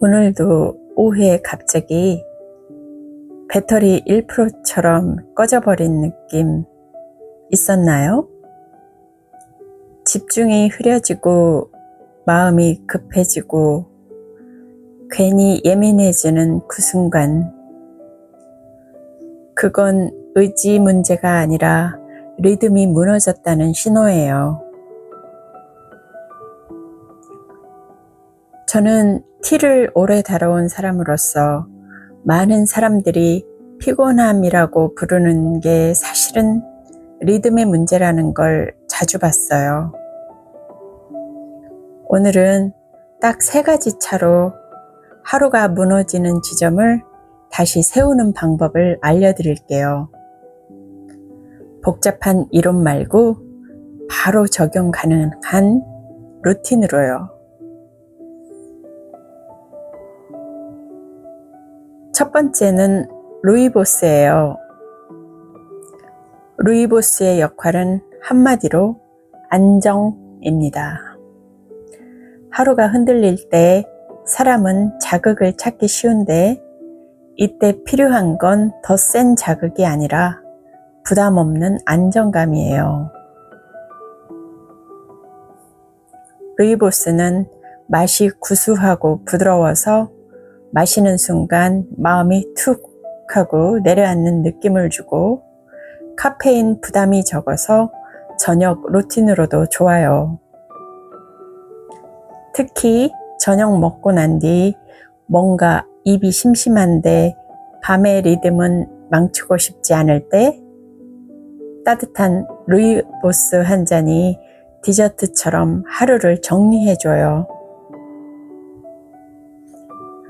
오늘도 오후에 갑자기 배터리 1%처럼 꺼져버린 느낌 있었나요? 집중이 흐려지고 마음이 급해지고 괜히 예민해지는 그 순간 그건 의지 문제가 아니라 리듬이 무너졌다는 신호예요. 저는 티를 오래 다뤄온 사람으로서 많은 사람들이 피곤함이라고 부르는 게 사실은 리듬의 문제라는 걸 자주 봤어요. 오늘은 딱 세 가지 차로 하루가 무너지는 지점을 다시 세우는 방법을 알려드릴게요. 복잡한 이론 말고 바로 적용 가능한 루틴으로요. 첫 번째는 루이보스예요. 루이보스의 역할은 한마디로 안정입니다. 하루가 흔들릴 때 사람은 자극을 찾기 쉬운데 이때 필요한 건 더 센 자극이 아니라 부담 없는 안정감이에요. 루이보스는 맛이 구수하고 부드러워서 마시는 순간 마음이 툭 하고 내려앉는 느낌을 주고 카페인 부담이 적어서 저녁 루틴으로도 좋아요. 특히 저녁 먹고 난 뒤 뭔가 입이 심심한데 밤의 리듬은 망치고 싶지 않을 때 따뜻한 루이보스 한 잔이 디저트처럼 하루를 정리해줘요.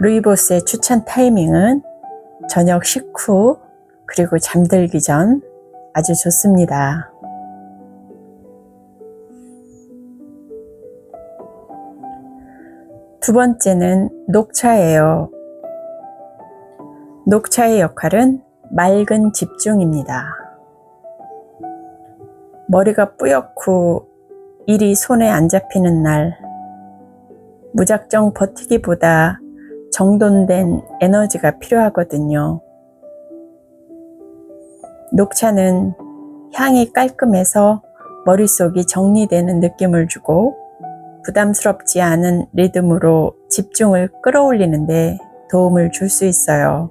루이보스의 추천 타이밍은 저녁 식후 그리고 잠들기 전 아주 좋습니다. 두 번째는 녹차예요. 녹차의 역할은 맑은 집중입니다. 머리가 뿌옇고 일이 손에 안 잡히는 날, 무작정 버티기보다 정돈된 에너지가 필요하거든요. 녹차는 향이 깔끔해서 머릿속이 정리되는 느낌을 주고 부담스럽지 않은 리듬으로 집중을 끌어올리는데 도움을 줄 수 있어요.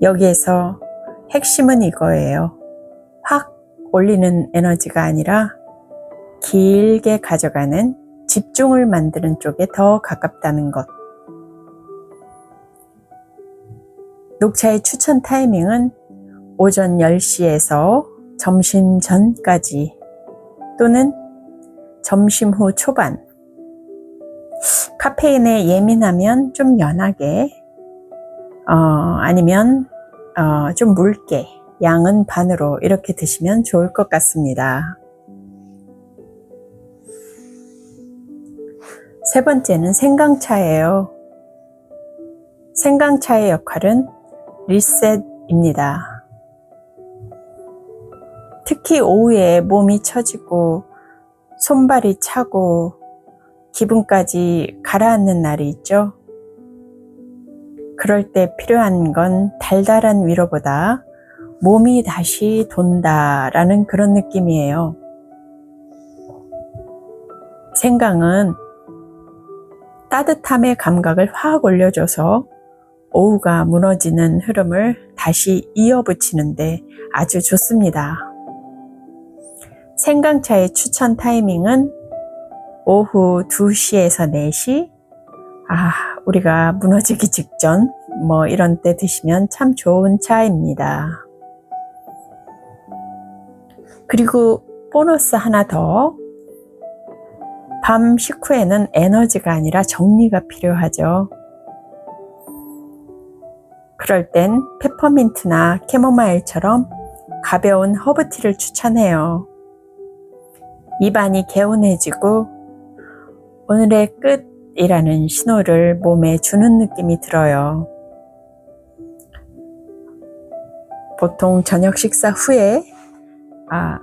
여기에서 핵심은 이거예요. 확 올리는 에너지가 아니라 길게 가져가는 집중을 만드는 쪽에 더 가깝다는 것. 녹차의 추천 타이밍은 오전 10시에서 점심 전까지 또는 점심 후 초반. 카페인에 예민하면 좀 연하게, 어, 아니면 어, 좀 묽게, 양은 반으로 이렇게 드시면 좋을 것 같습니다. 세 번째는 생강차예요. 생강차의 역할은 리셋입니다. 특히 오후에 몸이 처지고 손발이 차고 기분까지 가라앉는 날이 있죠. 그럴 때 필요한 건 달달한 위로보다 몸이 다시 돈다라는 그런 느낌이에요. 생강은 따뜻함의 감각을 확 올려줘서 오후가 무너지는 흐름을 다시 이어붙이는데 아주 좋습니다. 생강차의 추천 타이밍은 오후 2시에서 4시, 아, 우리가 무너지기 직전, 뭐 이런 때 드시면 참 좋은 차입니다. 그리고 보너스 하나 더. 밤 식후에는 에너지가 아니라 정리가 필요하죠. 그럴 땐 페퍼민트나 캐모마일처럼 가벼운 허브티를 추천해요. 입안이 개운해지고 오늘의 끝이라는 신호를 몸에 주는 느낌이 들어요. 보통 저녁 식사 후에 아,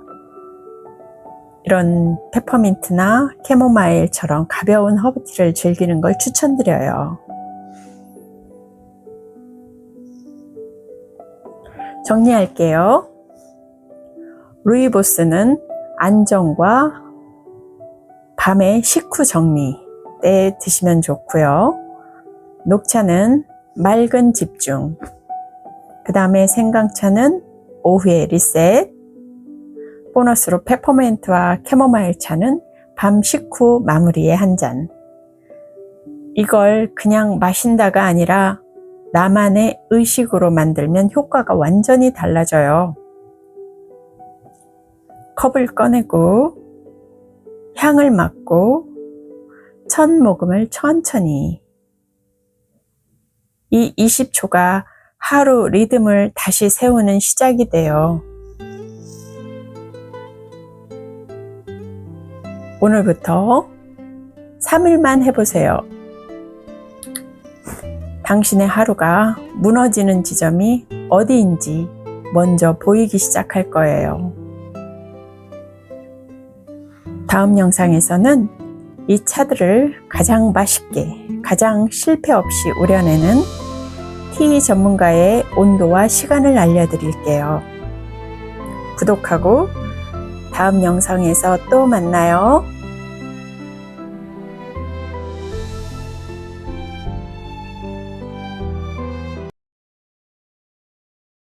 이런 페퍼민트나 캐모마일처럼 가벼운 허브티를 즐기는 걸 추천드려요. 정리할게요. 루이보스는 안정과 밤의 식후 정리 때 드시면 좋고요. 녹차는 맑은 집중. 그 다음에 생강차는 오후에 리셋. 보너스로 페퍼멘트와 캐모마일 차는 밤 식후 마무리에 한 잔. 이걸 그냥 마신다가 아니라 나만의 의식으로 만들면 효과가 완전히 달라져요. 컵을 꺼내고 향을 맡고 첫 모금을 천천히 이 20초가 하루 리듬을 다시 세우는 시작이 돼요. 오늘부터 3일만 해보세요. 당신의 하루가 무너지는 지점이 어디인지 먼저 보이기 시작할 거예요. 다음 영상에서는 이 차들을 가장 맛있게, 가장 실패 없이 우려내는 티 전문가의 온도와 시간을 알려드릴게요. 구독하고 다음 영상에서 또 만나요.